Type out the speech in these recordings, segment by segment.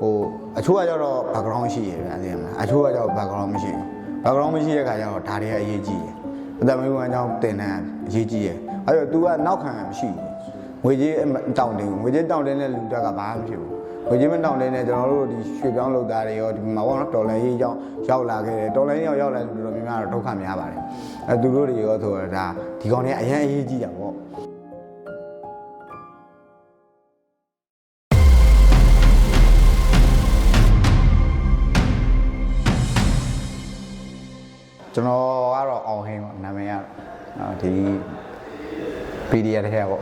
ဟိုအချို့ကကျတော့ background ရှိရဗျာသိရမလားအချို့ကကျတော့ background မရှိဘူး background မရှိတဲ့ခါကျတော့ဒါတွေကအရေးကြီးတယ်အတမန်ကအကြောင်းတင်တဲ့အရေးကြီးတယ်အဲ့တော့ तू ကနောက်ခံမရှိဘူးငွေကြေးတောင်းတင်ငွေကြေးတောင်းတင်တဲ့လူတွေကဘာမှမဖြစ်ဘူးငွေကြေးမတောင်းတင်တဲ့ကျွန်တော်တို့ဒီရွှေပြောင်းလုပ်သားတွေရောဒီမှာပေါ့နော်ဒေါ်လာရေးအကြောင်းရောက်လာခဲ့တယ်ဒေါ်လာရေးရောက်ရောက်လာလူတော်များများတော့ဒုက္ခများပါတယ်အဲသူတို့တွေရောဆိုတော့ဒါဒီကောင်တွေကအရင်အရေးကြီးတာပေါ့ ကျွန်တော်ကတော့အောင်ဟင်းပေါ့နာမည်ကတော့ဒီ PDF တစ်ခါပေါ့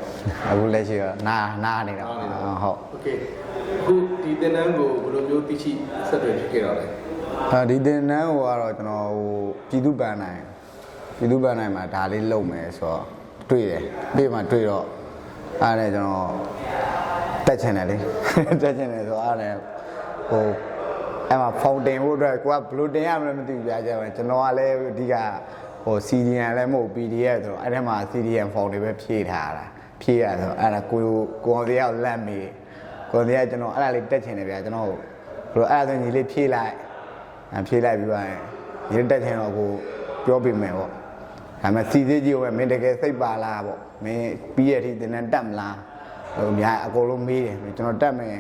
အခုလက်ရှိကနာနာနေတာပေါ့ဟုတ် โอเคအခုဒီသင်တန်းကိုဘယ်လိုမျိုးသိချိဆက်သွယ်ဖြစ်ခဲ့တော့လဲ အဲဒီတင်နန်းဟိုကတော့ကျွန်တော်ဟိုပြည်သူ့ပန်းနိုင်ပြည်သူ့ပန်းနိုင်မှာဒါလေးလုပ်မယ်ဆိုတော့တွေ့တယ်တွေ့မှတွေ့တော့အားနဲ့ကျွန်တော်တက်ချင်တယ်လေ တက်ချင်တယ်ဆိုအားနဲ့ဟို အဲ့မှာဖောင်တင်ဖို့အတွက်ကိုကဘယ်လိုတင်ရမလဲမသိဘူးပြကြမယ်ကျွန်တော်ကလည်းအဓိကဟို CDN လည်းမဟုတ် PDF ဆိုတော့အဲ့ထဲမှာ CDN ဖောင်တွေပဲဖြည့်ထားတာဖြည့်ရဆိုတော့အဲ့ဒါကိုကိုအောင်တရားကိုလန့်မိကိုအောင်တရားကျွန်တော်အဲ့ဒါလေးတက်ချင်တယ်ဗျာကျွန်တော်ဘယ်လိုအဲ့ဒါဆိုညီလေးဖြည့်လိုက်အဖြေလိုက်ပြီးပါရင်ရတက်ချင်တော့ကိုပြောပြမယ်ပေါ့ဒါပေမဲ့စီသေးကြီးကိုပဲမင်းတကယ်စိတ်ပါလားပေါ့မင်းပြီးရတဲ့အထိသင်တန်းတက်မလားဟိုအများအကုန်လုံးမေးတယ်ကျွန်တော်တက်မယ်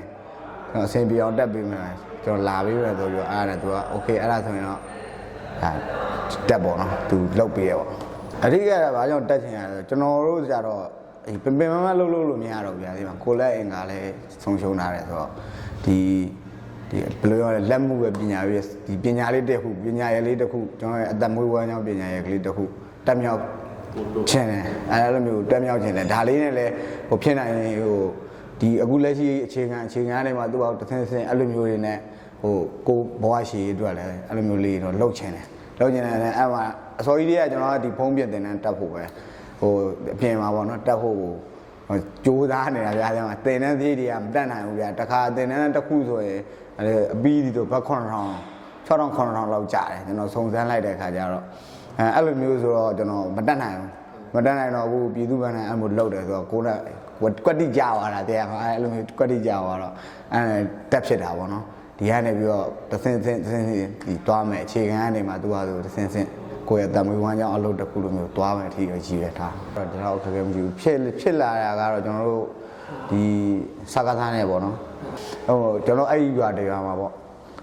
ကျွန်တော်အဆင်ပြေအောင်တက်ပေးမယ်ကျွန်တော်လာပေးမယ်ဆိုပြီးတော့အားရတယ်သူက okay အဲ့ဒါဆိုရင်တော့ဒါတက်ပေါ့နော်သူလောက်ပေးရပေါ့အဓိကကဘာကြောင့်တက်ချင်ရလဲကျွန်တော်တို့ကြတော့ပင်ပင်မမလှုပ်လှုပ်လို့မရတော့ဗျာဒီမှာကိုလက်အင်ကလည်းဆုံးရှုံးထားတယ်ဆိုတော့ဒီဒီဘယ်လိုရလဲလက်မှုပဲပညာရေးဒီပညာလေးတစ်ခုပညာရေးလေးတစ်ခုကျွန်တော်ရဲ့အသက်မွေးဝမ်းကြောင်းပညာရေးကလေးတစ်ခုတက်မြောက်ခြင်းတယ်အဲလိုမျိုးတက်မြောက်ခြင်းတယ်ဒါလေးနဲ့လည်းဟိုဖြစ်နိုင်ဟို ဒီအခုလက်ရှိအခြေခံအခြေခံတွေမှာသူ့အောင်တစ်ဆင်းဆင်းအဲ့လိုမျိုးတွေနဲ့ဟိုကိုဘဝရှိရေးအတွက်လည်းအဲ့လိုမျိုးလေးတော့လှုပ်ခြင်းတယ်လှုပ်ခြင်းတယ်လည်းအဲ့မှာအစောကြီးတည်းကကျွန်တော်ကဒီဖုံးပြတင်တဲ့တက်ဖို့ပဲဟိုအပြင်မှာပေါ့နော်တက်ဖို့ကိုဟိုကြိုးစားနေတာဗျာဒီမှာတင်တဲ့သေးတွေကမတက်နိုင်ဘူးဗျာတခါတင်တဲ့တစ်ခုဆိုရင်အဲအပီးဒီတော့ဘက်ခွန်ထောင်6000 9000လောက်ကြာတယ်ကျွန်တော်စုံစမ်းလိုက်တဲ့အခါကျတော့အဲအဲ့လိုမျိုးဆိုတော့ကျွန်တော်မတက်နိုင်ဘူးမတက်နိုင်တော့အခုပြည်သူ့ဘဏ္ဍာအမှုလောက်တယ်ဆိုတော့ကိုယ်က ကွက်တိကြသွားတာတဲ့မှာအဲ့လိုမျိုးကွက်တိကြသွားတော့အဲတက်ဖြစ်တာပေါ့နော်ဒီကနေပြီးတော့တစ်ဆင့်ဆင့်တစ်ဆင့်ဆင့်ဒီသွားမယ်အခြေခံကနေမှသူကဆိုတစ်ဆင့်ဆင့်ကိုယ့်ရဲ့တမွေးဝမ်းကြောင်းအလုပ်တစ်ခုလိုမျိုးသွားမယ်အထိရည်ရထားအဲ့တော့ဒါတော့ခက်ခဲမရှိဘူးဖြစ်ဖြစ်လာတာကတော့ကျွန်တော်တို့ဒီစကားသားနဲ့ပေါ့နော်ဟိုကျွန်တော်အဲ့ဒီရွာတရားမှာပေါ့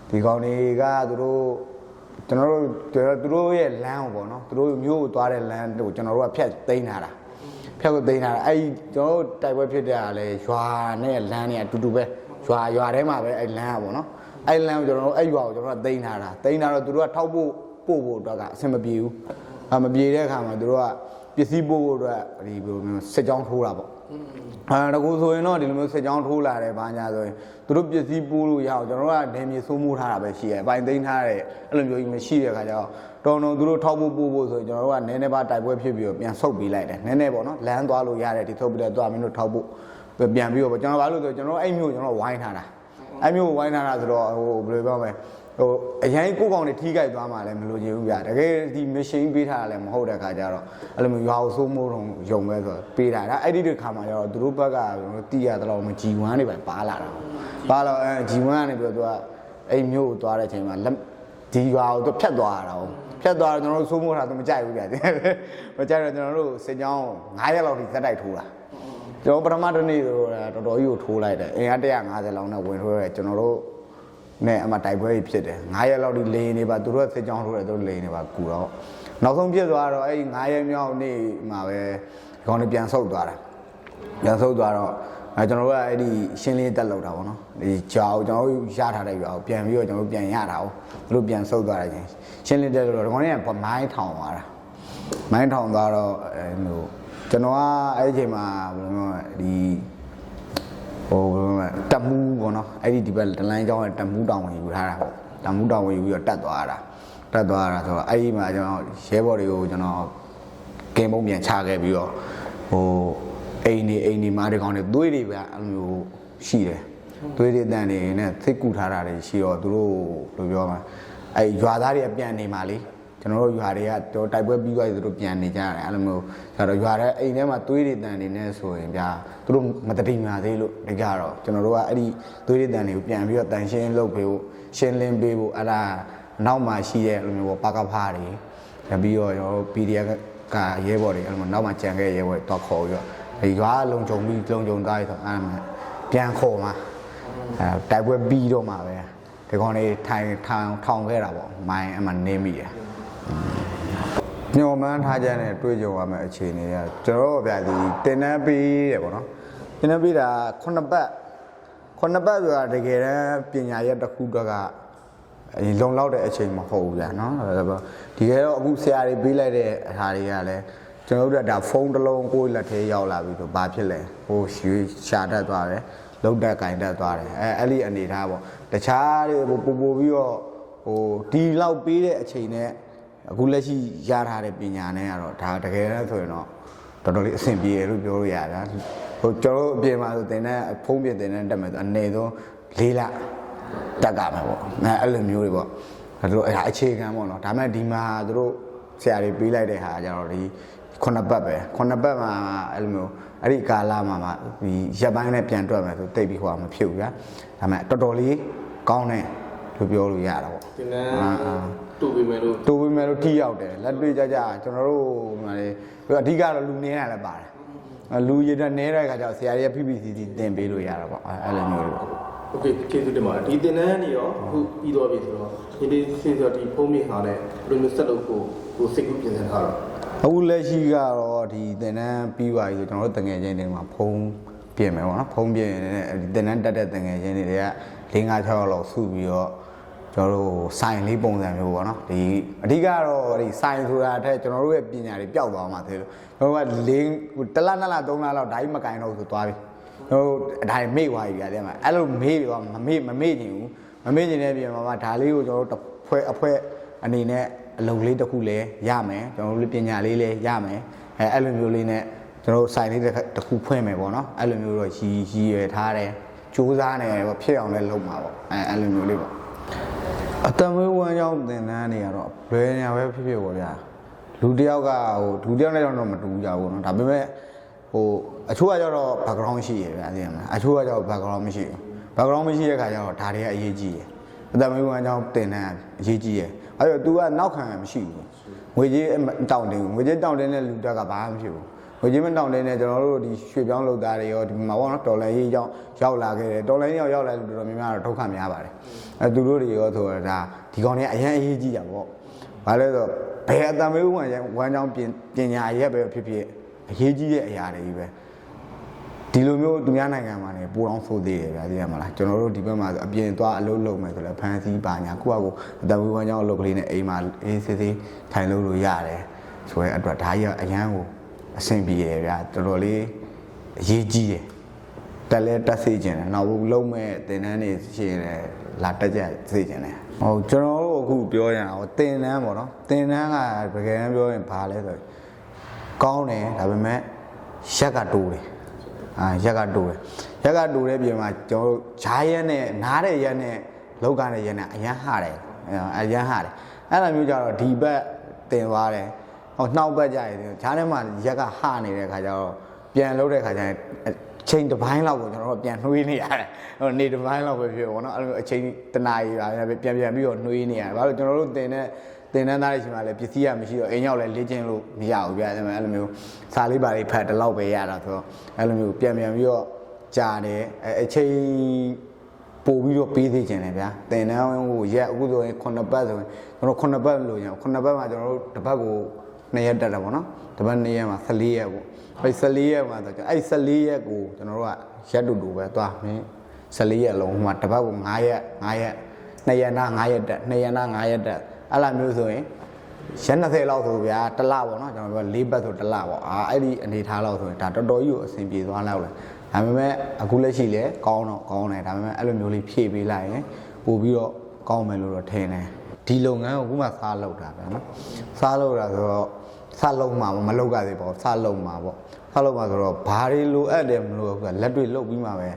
ဒီကောင်တွေကသူတို့ကျွန်တော်တို့ကျွန်တော်သူတို့ရဲ့လမ်းကိုပေါ့နော်သူတို့မျိုးကိုသွားတဲ့လမ်းကိုကျွန်တော်တို့ကဖြတ်သိမ်းလာတာ ဖြတ်ကိုသိမ်းလာတာအဲ့ဒီကျွန်တော်တို့တိုက်ပွဲဖြစ်တဲ့ကလည်းရွာနဲ့လမ်းနဲ့အတူတူပဲရွာရွာထဲမှာပဲအဲ့လမ်းကပေါ့နော်အဲ့လမ်းကိုကျွန်တော်တို့အဲ့ရွာကိုကျွန်တော်တို့ကသိမ်းလာတာသိမ်းလာတော့သူတို့ကထောက်ဖို့ပို့ဖို့အတွက်ကအဆင်မပြေဘူးအမပြေတဲ့အခါမှာသူတို့ကပစ္စည်းပို့ဖို့အတွက်ဒီဘယ်လိုမျိုးစစ်ကြောင်းထိုးတာပေါ့ အာတကူဆိုရင်တော့ဒီလိုမျိုးစစ်ကြောင်းထိုးလာတယ်ဘာညာဆိုရင်သူတို့ပစ္စည်းပို့လို့ရအောင်ကျွန်တော်တို့ကဒဲမြေစိုးမိုးထားတာပဲရှိတယ်အပိုင်သိမ်းထားတယ်အဲ့လိုမျိုးကြီးမရှိတဲ့အခါကျတော့တော်တော်သူတို့ထောက်ဖို့ပို့ဖို့ဆိုရင်ကျွန်တော်တို့ကနည်းနည်းပါတိုက်ပွဲဖြစ်ပြီးတော့ပြန်ဆုတ်ပေးလိုက်တယ်နည်းနည်းပေါ့နော်လမ်းသွားလို့ရတယ်ဒီဆုတ်ပြီးတော့သွားမင်းတို့ထောက်ဖို့ပြန်ပြီးတော့ကျွန်တော်ဘာလို့လဲဆိုတော့ကျွန်တော်အဲ့မျိုးကျွန်တော်ဝိုင်းထားတာအဲ့မျိုးဝိုင်းထားတာဆိုတော့ဟိုဘယ်လိုပြောမလဲ ဟိုအရင်ကိုကောင်တွေထိကြိုက်သွားမှလည်းမလိုချင်ဘူးဗျာတကယ်ဒီ machine ပေးထားတာလည်းမဟုတ်တဲ့ခါကျတော့အဲ့လိုမျိုးရွာကိုစိုးမိုးတော့ယုံပဲဆိုတော့ပေးတာဒါအဲ့ဒီတစ်ခါမှကျတော့သူတို့ဘက်ကတီးရတဲ့လောက်မ G1 တွေပဲပါလာတာပါတော့အဲ G1 ကနေပြီးတော့သူကအဲ့မျိုးကိုသွားတဲ့အချိန်မှာလက်ဒီရွာကိုသူဖြတ်သွားတာတော့ဖြတ်သွားတော့ကျွန်တော်တို့စိုးမိုးတာသူမကြိုက်ဘူးဗျာမကြိုက်တော့ကျွန်တော်တို့စစ်ကြောင်း9ရက်လောက်ထိဇက်တိုက်ထိုးတာကျွန်တော်ပထမတစ်နေ့ဆိုတာတော်တော်ကြီးကိုထိုးလိုက်တယ်အင်အား150လောက်နဲ့ဝင်ထိုးရဲကျွန်တော်တို့ နဲ့အမှတိုက်ပွဲကြီးဖြစ်တယ်9ရက်လောက်ဒီလေနေပါသူတို့ကစစ်ကြောင်းထိုးတယ်သူတို့လေနေပါကူတော့နောက်ဆုံးဖြစ်သွားတော့အဲ့ဒီ9ရက်မြောက်နေ့မှာပဲဒီကောင်တွေပြန်ဆုတ်သွားတာပြန်ဆုတ်သွားတော့အဲကျွန်တော်တို့ကအဲ့ဒီရှင်းလင်းတက်လောက်တာပေါ့နော်ဒီကြောင်ကျွန်တော်တို့ရထားတဲ့ကြောင်ပြန်ပြီးတော့ကျွန်တော်တို့ပြန်ရတာ哦သူတို့ပြန်ဆုတ်သွားတယ်ချင်းရှင်းလင်းတက်လို့တော့ဒီကောင်တွေကမိုင်းထောင်သွားတာမိုင်းထောင်သွားတော့အဲမျိုးကျွန်တော်ကအဲ့ဒီအချိန်မှာဘယ်လိုပြောလဲဒီ ဟိုဘယ်လိုလဲတက်မှုပေါ့နော်အဲ့ဒီဒီဘက်ဒလိုင်းကြောင်းရဲ့တက်မှုတောင်ဝင်ယူထားတာပေါ့တက်မှုတောင်ဝင်ယူပြီးတော့တက်သွားတာတက်သွားတာဆိုတော့အဲ့ဒီမှာကျွန်တော်ရဲဘော်တွေကိုကျွန်တော်ကင်းပုံပြန်ချခဲ့ပြီးတော့ဟိုအိမ်နေအိမ်နေမားတွေကောင်းတွေသွေးတွေပဲအဲ့လိုမျိုးရှိတယ်သွေးတွေတန်နေနဲ့သိကူထားတာတွေရှိတော့သူတို့ဘယ်လိုပြောမလဲအဲ့ရွာသားတွေအပြန်နေမှာလေ ကျွန်တော်တို့ရွာတွေကတော့တိုက်ပွဲပြီးသွားပြီသူတို့ပြန်နေကြတယ်အဲ့လိုမျိုးဆိုတော့ရွာတဲ့အိမ်ထဲမှာသွေးတွေတန်နေနေဆိုရင်ဗျာသူတို့မတတိမာသေးလို့ဒီကြတော့ကျွန်တော်တို့ကအဲ့ဒီသွေးတွေတန်တွေကိုပြန်ပြီးတော့တန်ရှင်းလုပ်ပေးဖို့ရှင်းလင်းပေးဖို့အဲ့ဒါနောက်မှရှိတဲ့အဲ့လိုမျိုးပေါ့ပါကဖားတွေပြန်ပြီးတော့ကျွန်တော်တို့ PDF ကရဲဘော်တွေအဲ့လိုမျိုးနောက်မှကြံခဲ့ရဲဘော်တွေတော့ခေါ်ပြီးတော့ဒီရွာလုံခြုံပြီးလုံခြုံသားရဆိုအဲ့ဒါမှပြန်ခေါ်မှာအဲတိုက်ပွဲပြီးတော့မှပဲဒီကောင်လေးထိုင်ထောင်ထောင်ခဲ့တာပေါ့မိုင်းအမှနေမိတယ် ညော်မှန်းထားကြတဲ့တွေ့ကြုံရမယ့်အခြေအနေကကျွန်တော်တို့ဗျာဒီတင်နန်းပေးတယ်ပေါ့နော်တင်နန်းပေးတာခုနှစ်ပတ်ခုနှစ်ပတ်ဆိုတာတကယ်တမ်းပညာရက်တစ်ခုတော့ကအရင်လုံလောက်တဲ့အချိန်မဟုတ်ဘူးဗျာနော်အဲ့ဒါဒီကဲတော့အခုဆရာတွေပေးလိုက်တဲ့အားတွေကလည်းကျွန်တော်တို့ကဒါဖုန်းတစ်လုံးကိုယ့်လက်ထဲရောက်လာပြီဆိုဘာဖြစ်လဲဟိုရွှေရှာတတ်သွားတယ်လုံတက်ကင်တတ်သွားတယ်အဲအဲ့ဒီအနေထားပေါ့တခြားတွေပို့ပို့ပြီးတော့ဟိုဒီလောက်ပေးတဲ့အချိန်နဲ့ အခုလက်ရှိရထားတဲ့ပညာနဲ့ကတော့ဒါတကယ်လည်းဆိုရင်တော့တော်တော်လေးအဆင်ပြေတယ်လို့ပြောလို့ရတယ်ဟိုကျွန်တော်တို့အပြင်မှာဆိုတင်တဲ့ဖုံးပြတင်တဲ့တက်မယ်ဆိုအနေဆုံး၄လတက်ကမယ်ပေါ့အဲအဲ့လိုမျိုးတွေပေါ့ဒါတို့အဲ့ဒါအခြေခံပေါ့နော်ဒါမဲ့ဒီမှာသူတို့ဆရာတွေပေးလိုက်တဲ့ဟာကျတော့ဒီခုနှစ်ပတ်ပဲခုနှစ်ပတ်မှာအဲ့လိုမျိုးအဲ့ဒီကာလမှာမှဒီရက်ပိုင်းနဲ့ပြန်တွက်မယ်ဆိုတိတ်ပြီးဟိုမဖြစ်ဘူးဗျာဒါမဲ့တော်တော်လေးကောင်းတယ်လို့ပြောလို့ရတာပေါ့သင်တန်းအာအာ တူပြီမယ်လို့ တိုးပေးမယ်လို့ထိရောက်တယ်လက်တွေ့ကြကြကျွန်တော်တို့ဟိုမှာလေအဓိကတော့လူနေတာလည်းပါတယ်အဲလူရည်တဲ့နေတဲ့ခါကျတော့ဆရာကြီးက PPCC တင်ပေးလို့ရတာပေါ့အဲအဲ့လိုမျိုးတွေပေါ့ โอเคကျေးဇူးတင်ပါတယ်ဒီသင်တန်းနေရောအခုပြီးသွားပြီဆိုတော့ဒီနေ့ဆင်းဆိုဒီဖုန်းမြင်ဟာနဲ့ဘယ်လိုမျိုးဆက်လုပ်ဖို့ကိုစိတ်ကူးပြင်ဆင်ထားတော့ အခုလက်ရှိကတော့ဒီသင်တန်းပြီးသွားပြီဆိုကျွန်တော်တို့တငယ်ချင်းတွေမှာဖုံးပြင်မယ်ပေါ့နော်ဖုံးပြင်နေတဲ့ဒီသင်တန်းတက်တဲ့တငယ်ချင်းတွေက၄၅6ရောက်လောက်စုပြီးတော့ ကျွန်တော်တို့စိုင်လေးပုံစံမျိုးပေါ့နော်ဒီအဓိကတော့ဒီစိုင်ဆိုတာအထက်ကျွန်တော်တို့ရဲ့ပညာတွေပျောက်သွားမှာသေးလို့ကျွန်တော်တို့က၄တစ်လနှစ်လသုံးလလောက်ဓာတ်မကင်တော့ဆိုသွားပြီကျွန်တော်တို့ဒါတွေမေ့သွားပြီဗျာတဲ့မှာအဲ့လိုမေ့ပြီးတော့မမေ့မမေ့ချင်ဘူးမမေ့ချင်တဲ့ပြင်မှာဒါလေးကိုကျွန်တော်တို့တစ်ဖွဲ့အဖွဲ့အနေနဲ့အလုပ်လေးတစ်ခုလည်းရမယ်ကျွန်တော်တို့ပညာလေးလည်းရမယ်အဲအဲ့လိုမျိုးလေးနဲ့ကျွန်တော်တို့စိုင်လေးတစ်ခုဖွင့်မယ်ပေါ့နော်အဲ့လိုမျိုးတော့ရည်ရည်ရွယ်ထားတယ်စူးစမ်းနေတယ်ပေါ့ဖြစ်အောင်လည်းလုပ်မှာပေါ့အဲအဲ့လိုမျိုးလေးပေါ့ အတမွေးဝမ်းကြောင်းသင်တန်းတွေကတော့ဘယ်နေရာပဲဖြစ်ဖြစ်ပေါ့ဗျာလူတစ်ယောက်ကဟိုလူတစ်ယောက်နဲ့တော့မတူကြဘူးเนาะဒါပေမဲ့ဟိုအချို့ကကျတော့ background ရှိရဗျာသိရမလားအချို့ကကျတော့ background မရှိဘူး background မရှိတဲ့ခါကျတော့ဒါတွေကအရေးကြီးရယ်အတမွေးဝမ်းကြောင်းသင်တန်းအရေးကြီးရယ်အဲ့တော့ तू ကနောက်ခံမရှိဘူးငွေကြီးတောင်းတင်ငွေကြီးတောင်းတင်တဲ့လူတက်ကဘာမှမဖြစ်ဘူး ငွေကြီးမတောင်းတင်တဲ့ကျွန်တော်တို့ဒီရွှေပြောင်းလုပ်သားတွေရောဒီမှာပေါ့နော်ဒေါ်လာရေးကြောင်းရောက်လာခဲ့တယ်ဒေါ်လာရေးရောက်ရောက်လာလူတော်တော်များများတော့ဒုက္ခများပါတယ်အဲသူတို့တွေရောဆိုတော့ဒါဒီကောင်တွေကအရင်အရေးကြီးတာပေါ့ဘာလဲဆိုတော့ဘယ်အတမေးဝမ်းကြောင်းဝမ်းကြောင်းပြင်ပညာရက်ပဲဖြစ်ဖြစ်အရေးကြီးတဲ့အရာတွေကြီးပဲဒီလိုမျိုးသူများနိုင်ငံမှာနေပိုအောင်ဆိုသေးတယ်ဗျာသိရမလားကျွန်တော်တို့ဒီဘက်မှာဆိုအပြင်သွားအလုပ်လုပ်မယ်ဆိုလည်းဖန်စီပါညာကိုယ့်အကူအတမေးဝမ်းကြောင်းအလုပ်ကလေးနဲ့အိမ်မှာအေးစစ်စစ်ထိုင်လို့လို့ရတယ်ဆိုရဲအတွက်ဒါကြီးကအရန်ကို အဆင်ပြေတယ်ဗျာတော်တော်လေးအရေးကြီးတယ်တက်လဲတက်စေခြင်းတယ်နောက်ဘူးလုံးမဲ့တင်တန်းနေရှိရင်လည်းလာတက်ကြစေခြင်းတယ်ဟုတ်ကျွန်တော်တို့အခုပြောရအောင်တင်တန်းပေါ့နော်တင်တန်းကတကယ်တမ်းပြောရင်ဘာလဲဆိုရင်ကောင်းတယ်ဒါပေမဲ့ရက်ကတိုးတယ်အာရက်ကတိုးတယ်ရက်ကတိုးတဲ့ပြင်မှာကျွန်တော်တို့ဂျားရက်နဲ့နားတဲ့ရက်နဲ့လောက်ကတဲ့ရက်နဲ့အရန်ဟတယ်အရန်ဟတယ်အဲ့လိုမျိုးကြတော့ဒီဘက်တင်သွားတယ် ဟောနှောက်ဘက်ကြရင်ဂျားထဲမှာရက်ကဟနေတဲ့ခါကျတော့ပြန်လှုပ်တဲ့ခါကျရင်ချိန်တစ်ပိုင်းလောက်ကိုကျွန်တော်တို့ပြန်နှွေးနေရတယ်။ဟိုနေတစ်ပိုင်းလောက်ပဲဖြစ်ပေါ့နော်။အဲ့လိုအချိန်တနာရီပါပဲပြန်ပြန်ပြီးတော့နှွေးနေရတယ်။ဘာလို့ကျွန်တော်တို့တင်တဲ့တင်တန်းသားတွေရှင်မှာလည်းပစ္စည်းကမရှိတော့အိမ်ရောက်လည်းလေ့ကျင့်လို့မရဘူးဗျာ။အဲ့လိုမျိုးစာလေးပါလေးဖတ်တလောက်ပဲရတာဆိုတော့အဲ့လိုမျိုးပြန်ပြန်ပြီးတော့ကြာတယ်အဲအချိန်ပို့ပြီးတော့ပေးသေးခြင်းတယ်ဗျာ။တင်တန်းဟိုရက်အခုဆိုရင်9ပတ်ဆိုရင်ကျွန်တော်9ပတ်လို့ရအောင်9ပတ်မှာကျွန်တော်တို့တစ်ပတ်ကို 2ရက်တက်တာပေါ့နော်။တစ်ပတ်2ရက်မှာ14ရက်ပေါ့။အဲ့14ရက်မှာဆိုကျွန်တော်အဲ့14ရက်ကိုကျွန်တော်တို့ကရက်တူတူပဲသွားမင်း14ရက်လုံးဟိုမှာတစ်ပတ်ကို9ရက်9ရက်2ရက်နာ9ရက်တက်2ရက်နာ9ရက်တက်အဲ့လိုမျိုးဆိုရင်ရက်20လောက်ဆိုဗျာတစ်လပေါ့နော်ကျွန်တော်တို့က၄ပတ်ဆိုတစ်လပေါ့အာအဲ့ဒီအနေထားလောက်ဆိုရင်ဒါတော်တော်ကြီးကိုအဆင်ပြေသွားလောက်လေဒါပေမဲ့အခုလက်ရှိလဲကောင်းတော့ကောင်းတယ်ဒါပေမဲ့အဲ့လိုမျိုးလေးဖြည့်ပေးလိုက်ရင်ပို့ပြီးတော့ကောင်းမယ်လို့တော့ထင်တယ်ဒီလုပ်ငန်းကိုအခုမှစားလုပ်တာပဲနော်စားလုပ်တာဆိုတော့ စလုံးမှာပေါ့မလုပ်ကြသေးပါဘူးစလုံးမှာပေါ့စလုံးမှာဆိုတော့ဘာတွေလိုအပ်တယ်မလို့အခုကလက်တွေ့လုပ်ပြီးမှပဲ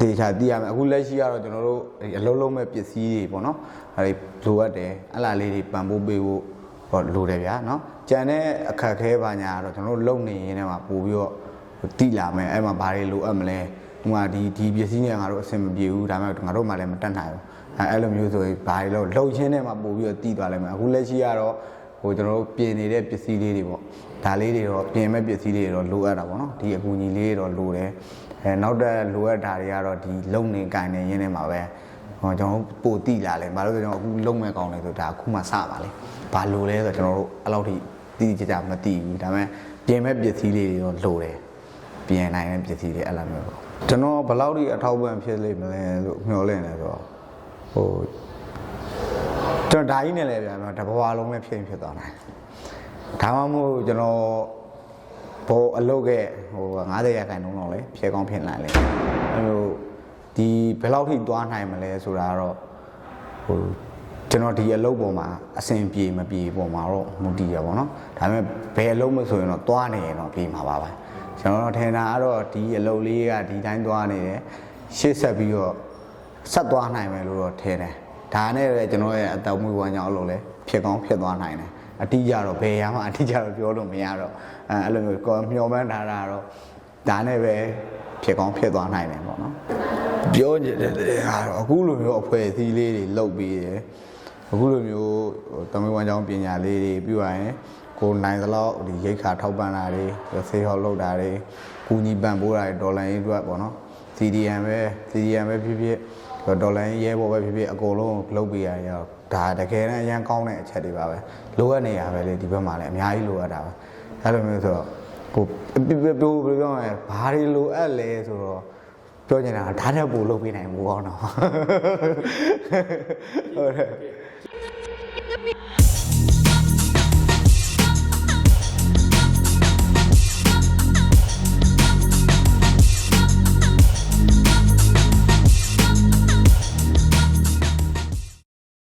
တေချာသိရမယ်အခုလက်ရှိကတော့ကျွန်တော်တို့ဒီအလုံးလုံးမဲ့ပစ္စည်းတွေပေါ့နော်အဲဒီလိုအပ်တယ်အဲ့လားလေးတွေပံ့ပိုးပေးဖို့ဟောလိုတယ်ဗျာနော်ကြံတဲ့အခက်ခဲပါညာကတော့ကျွန်တော်တို့လုံနေရင်းနဲ့မှာပို့ပြီးတော့တိလာမယ်အဲ့မှာဘာတွေလိုအပ်မလဲဟိုမှာဒီဒီပစ္စည်းနဲ့ငါတို့အဆင်မပြေဘူးဒါပေမဲ့ငါတို့မှလည်းမတက်နိုင်ဘူးအဲအဲ့လိုမျိုးဆိုရင်ဘာတွေလို့လှုပ်ချင်းနဲ့မှာပို့ပြီးတော့တိသွားလိုက်မယ်အခုလက်ရှိကတော့ ဟိုကျွန်တော်တို့ပြင်နေတဲ့ပစ္စည်းလေးတွေပေါ့ဒါလေးတွေတော့ပြင်မဲ့ပစ္စည်းလေးတွေတော့လိုအပ်တာပေါ့နော်ဒီအကူအညီလေးတွေတော့လိုတယ်အဲနောက်တဲ့လိုအပ်တာတွေကတော့ဒီလုံနေကင်နေရင်းနဲ့မှာပဲဟောကျွန်တော်တို့ပို့တိလာလဲဘာလို့လဲကျွန်တော်အခုလုံမဲ့ကောင်းလဲဆိုဒါအခုမှစပါလေဘာလိုလဲဆိုတော့ကျွန်တော်တို့အဲ့လောက်ထိတိတိကျကျမသိဘူးဒါပေမဲ့ပြင်မဲ့ပစ္စည်းလေးတွေတော့လိုတယ်ပြင်နိုင်တဲ့ပစ္စည်းတွေအဲ့လိုမျိုးပေါ့ကျွန်တော်ဘယ်လောက်ထိအထောက်ပံ့ဖြစ်လိမ့်မလဲလို့မျှော်လင့်နေဆိုတော့ဟို ကျွန်တော်ဒါကြီးနဲ့လည်းပြန်တော့တဘဝလုံးပဲဖြစ်ရင်ဖြစ်သွားနိုင်ဒါမှမဟုတ်ကျွန်တော်ဘောအလုပ်ကဟို90ရာခိုင်နှုန်းလောက်လေဖြဲကောင်းဖြစ်နိုင်လေအဲ့လိုဒီဘယ်လောက်ထိသွားနိုင်မလဲဆိုတာကတော့ဟိုကျွန်တော်ဒီအလုပ်ပေါ်မှာအဆင်ပြေမပြေပေါ်မှာတော့မူတည်ရပါတော့ဒါပေမဲ့ဘယ်အလုပ်မဆိုရင်တော့သွားနေရင်တော့ပြေမှာပါပါကျွန်တော်တို့ထင်တာကတော့ဒီအလုပ်လေးကဒီတိုင်းသွားနေတယ်ရှေ့ဆက်ပြီးတော့ဆက်သွားနိုင်မယ်လို့တော့ထင်တယ် ဒါနဲ့ပဲကျွန်တော်ရဲ့အတောက်မွေးဝမ်းကြောင်းအလုပ်လဲဖြစ်ကောင်းဖြစ်သွားနိုင်တယ်အတိအကျတော့ဘယ်ရမှအတိအကျတော့ပြောလို့မရတော့အဲအဲ့လိုမျိုးကိုယ်မျှော်မှန်းထားတာတော့ဒါနဲ့ပဲဖြစ်ကောင်းဖြစ်သွားနိုင်တယ်ပေါ့နော်ပြောနေတယ်တဲ့ဟာတော့အခုလိုမျိုးအဖွဲ့အစည်းလေးတွေလုပ်ပြီးရယ်အခုလိုမျိုးဟိုတမန်ဝမ်းကြောင်းပညာလေးတွေပြုရရင်ကိုနိုင်သလောက်ဒီရိတ်ခါထောက်ပံ့တာတွေဆေးဟောက်လုပ်တာတွေကူညီပံ့ပိုးတာတွေဒေါ်လာရေးအတွက်ပေါ့နော် CDM ပဲ CDM ပဲဖြစ်ဖြစ် ဒေါ်လာရေးရဲဘော်ပဲဖြစ်ဖြစ်အကုန်လုံးလုပ်ပေးရရောဒါတကယ်တမ်းအရန်ကောင်းတဲ့အချက်တွေပါပဲလိုအပ်နေရပဲလေဒီဘက်မှာလည်းအများကြီးလိုအပ်တာပဲအဲ့လိုမျိုးဆိုတော့ကိုပြပြပြဘယ်လိုပြောမလဲဘာတွေလိုအပ်လဲဆိုတော့ပြောချင်တာကဒါတက်ပို့လုပ်ပေးနိုင်ဘူးကောင်းတော့ဟုတ်တယ်